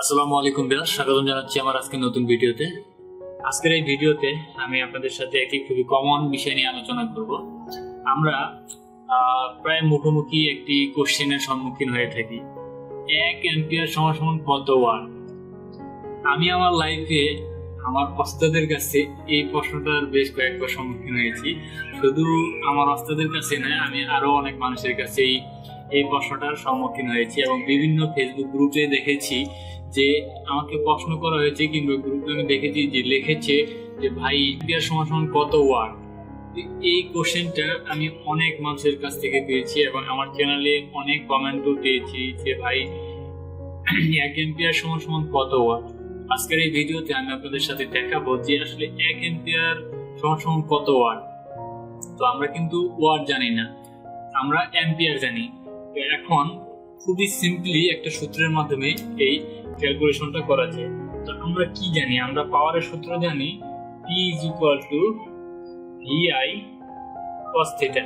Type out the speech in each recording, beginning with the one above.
আসসালামু আলাইকুম বিরাজ স্বাগতম জানাচ্ছি আমার আজকে নতুন ভিডিওতে। আজকের এই ভিডিওতে আমি আপনাদের সাথে একটি খুবই কমন বিষয় নিয়ে আলোচনা করব। আমরা প্রায় মুখোমুখি একটি কোশ্চেনের সম্মুখীন হয়ে থাকি। এক অ্যাম্পিয়ার সমান কত ওয়াট আমি আমার লাইফে আমার ওস্তাদের কাছে এই প্রশ্নটার বেশ কয়েকবার সম্মুখীন হয়েছি। শুধু আমার অস্তাদের কাছে নয় আমি আরও অনেক মানুষের কাছে এই এই প্রশ্নটার সম্মুখীন হয়েছি এবং বিভিন্ন ফেসবুক গ্রুপে দেখেছি যে আমাকে প্রশ্ন করা হয়েছে কিংবা গ্রুপে আমি দেখেছি যে লিখেছে যে, ভাই, ইন্ডিয়ার সমান কত ওয়াট এই কোশ্চেনটা আমি অনেক মানুষের কাছ থেকে পেয়েছি এবং আমার চ্যানেলে অনেক কমেন্টও পেয়েছি যে, ভাই, এক এম্পিয়ার সমান সমান কত ওয়াট আজকের এই ভিডিওতে আমি আপনাদের সাথে দেখাবো যে আসলে এক এম্পিয়ার সমান সমান কত ওয়াট তো আমরা কিন্তু ওয়াট জানি না, আমরা অ্যাম্পিয়ার জানি। তো এখন খুবই সিম্পলি একটা সূত্রের মাধ্যমে এই ক্যালকুলেশনটা করা যায়। তো আমরা কি জানি? আমরা পাওয়ারের সূত্র জানি P is equal to VI cos theta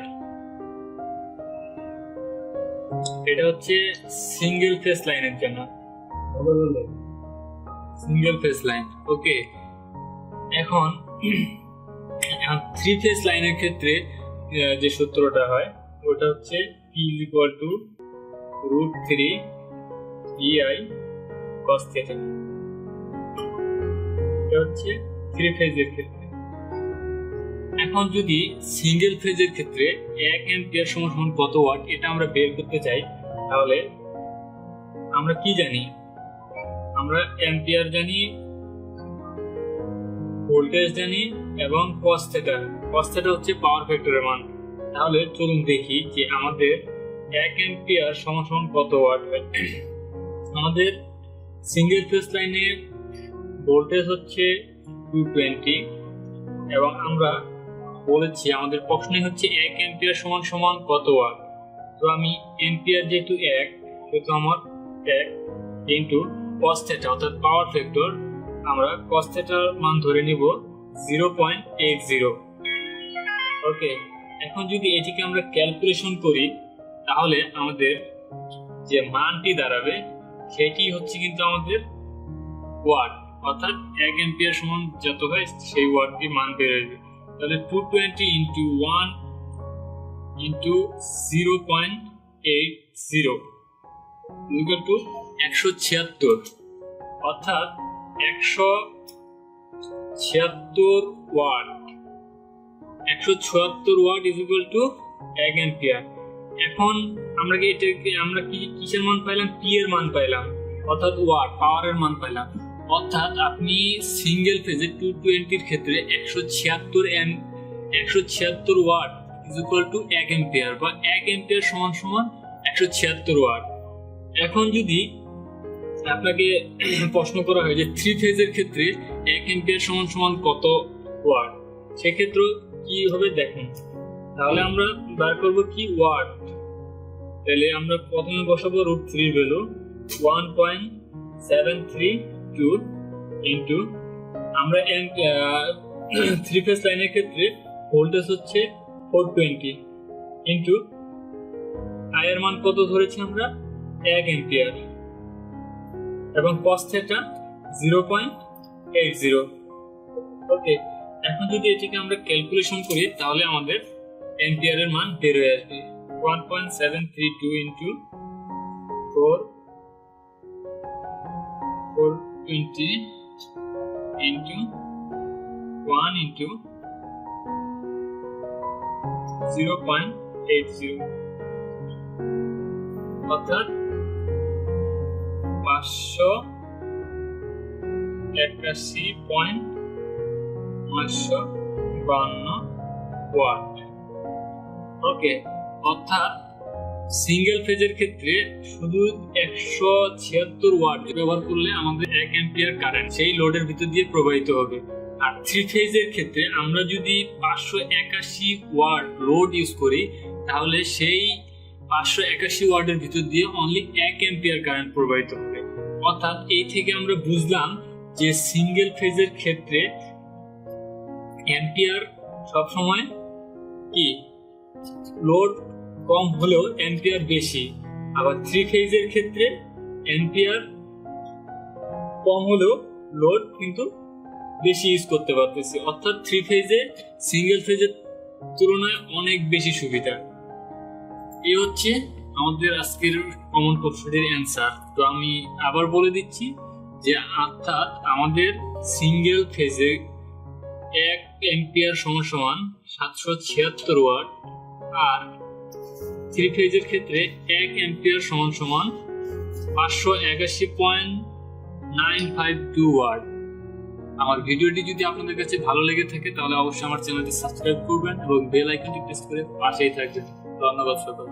এটা হচ্ছে সিঙ্গেল ফেস লাইনের জন্য। সিঙ্গেল ফেস লাইন ওকে এখন এখন থ্রি ফেস লাইনের ক্ষেত্রে যে সূত্রটা হয়, ওটা হচ্ছে P is equal to root 3 VI cos theta এটা হচ্ছে থ্রি ফেজের ক্ষেত্রে। এখন যদি সিঙ্গেল ফেজের ক্ষেত্রে এক অ্যাম্পিয়ার সমান সমান কত ওয়াট এটা আমরা বের করতে চাই, তাহলে আমরা কি জানি? আমরা অ্যাম্পিয়ার জানি ভোল্টেজ জানি, এবং কস থেটা কস থেটা হচ্ছে পাওয়ার ফ্যাক্টরের মান। তাহলে চলুন দেখি যে আমাদের এক অ্যাম্পিয়ার সমান সমান কত ওয়াট হয়। আমাদের সিঙ্গেল ফেজ লাইনের ভোল্টেজ হচ্ছে টু টোয়েন্টি এবং আমরা বলেছি আমাদের প্রশ্নে হচ্ছে এক এম্পিয়ার সমান সমান কত ওয়াট তো আমি এম্পিয়ার যেহেতু এক, সেহেতু আমার এক ইন্টু কস থেটা অর্থাৎ পাওয়ার ফ্যাক্টর আমরা কস থেটার মান ধরে নিব zero point eight zero okay এখন যদি এটিকে আমরা ক্যালকুলেশন করি, তাহলে আমাদের যে মানটি দাঁড়াবে সেটি হচ্ছে কিন্তু আমাদের ওয়াট, অর্থাৎ এক এম্পিয়ার সমান যত হয় সেই ওয়াটটি মান বেড়ে যাবে। তাহলে two twenty into one into zero point eight zero to একশো ছিয়াত্তর, অর্থাৎ একশো ছিয়াত্তর ওয়াট, একশো চুয়াত্তর ওয়াট ইজ ইকুয়াল টু এক এম্পিয়ার এখন আমরা কি এটাকে, আমরা কি কিসের মান পাইলাম? পি এর মান পাইলাম। অর্থাৎ ওয়াট পাওয়ারের মান পাইলাম। অর্থাৎ আপনি সিঙ্গেল ফেজে টু টোয়েন্টির ক্ষেত্রে একশো ছিয়াত্তর এম একশো ছিয়াত্তর ওয়াট ইজ ইকুয়াল টু এক এম্পিয়ার বা এক এম্পিয়ার সমান সমান একশো ছিয়াত্তর ওয়াট এখন যদি আপনাকে প্রশ্ন করা হয় যে থ্রি ফেজের ক্ষেত্রে এক এম্পিয়ার সমান সমান কত ওয়াট সেক্ষেত্রে কি হবে দেখুন। তাহলে আমরা বার করব কি ওয়াট তাহলে আমরা প্রথমে বসাবো root three value one point seven three two into আমরা থ্রি ফেজ লাইনের ক্ষেত্রে ভোল্টেজ হচ্ছে ফোর টোয়েন্টি ইন্টু আয়ের মান কত ধরেছি আমরা? এক এম্পিয়ার এবং cos zero point eight zero okay এখন যদি এটিকে আমরা ক্যালকুলেশন করি, তাহলে আমাদের এম্পিয়ারের মান বের হয়ে আসবে। one point seven three two into four four twenty into one into zero point eight zero অর্থাৎ পাঁচশো একাশি পয়েন্ট নয়শো বান্ন ওয়াট ওকে অর্থাৎ সিঙ্গেল ফেজের ক্ষেত্রে শুধু একশো ছিয়াত্তর ওয়াট ব্যবহার করলে আমাদের এক অ্যাম্পিয়ার কারেন্ট সেই লোডের ভিতর দিয়ে প্রবাহিত হবে। আর থ্রি ফেজের ক্ষেত্রে আমরা যদি পাঁচশো একাশি ওয়াট লোড ইউজ করি, তাহলে সেই পাঁচশো একাশি ওয়াটের ভিতর দিয়ে অনলি এক অ্যাম্পিয়ার কারেন্ট প্রবাহিত হবে। অর্থাৎ এই থেকে আমরা বুঝলাম যে সিঙ্গেল ফেজের ক্ষেত্রে অ্যাম্পিয়ার সবসময় কি? লোড কম হলেও অ্যাম্পিয়ার বেশি। আবার থ্রি ফেজের ক্ষেত্রে অ্যাম্পিয়ার কম হলেও লোড কিন্তু বেশি ইউজ করতে পারতেছি। অর্থাৎ থ্রি ফেজে সিঙ্গেল ফেজের তুলনায় অনেক বেশি সুবিধা। এই হচ্ছে আমাদের আজকের কমন প্রশ্নটির অ্যান্সার তো আমি আবার বলে দিচ্ছি যে, অর্থাৎ আমাদের সিঙ্গেল ফেজে এক এম্পিয়ার সমান সমান সাতশো ছিয়াত্তর ওয়াট, আর থ্রি ফেজের ক্ষেত্রে এক অ্যাম্পিয়ার সমান সমান পাঁচশো একাশি point nine five two watt আমার ভিডিওটি যদি আপনাদের কাছে ভালো লেগে থাকে, তাহলে অবশ্যই আমার চ্যানেলটি সাবস্ক্রাইব করবেন এবং বেল আইকনটি প্রেস করে পাশেই থাকবেন। ধন্যবাদ সকল